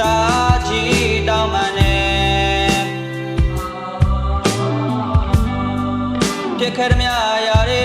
တာချီတောင်းမနဲ့ပြက်ခဲသည်များရာတွေ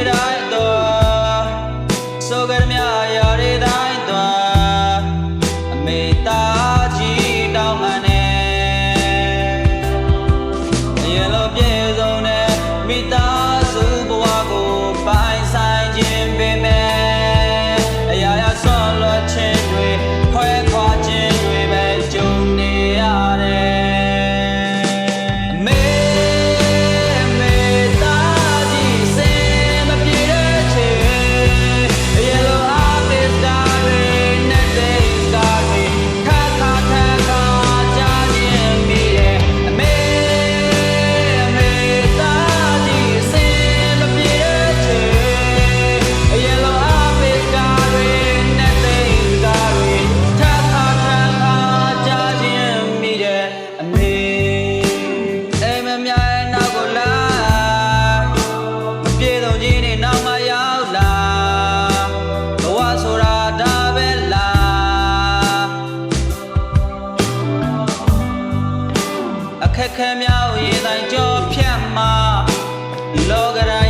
ခက်ခဲမြောက်ရေတိုင်းကြောဖြတ်မှာလောကရာ